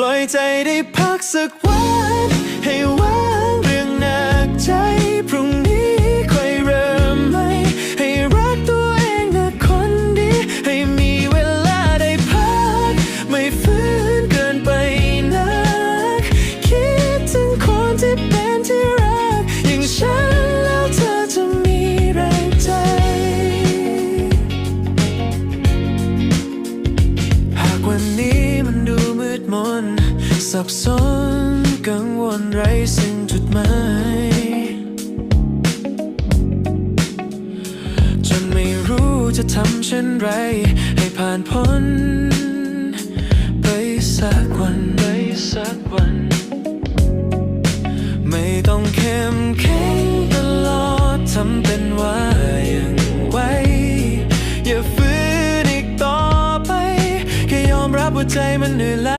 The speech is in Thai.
ปล่อยใจได้พักสักวันให้วัน มืดมนสับสนกังวลไร้สิ้นจุดหมายจนไม่รู้จะทำเช่นไร ให้ผ่านพ้น ไปสักวันไปสักวัน ไม่ต้องเข้มแข็งตลอดทำเป็นว่ายังไหวอย่าฝืนอีกต่อไป แค่ยอมรับว่าใจมันเหนื่อยล้า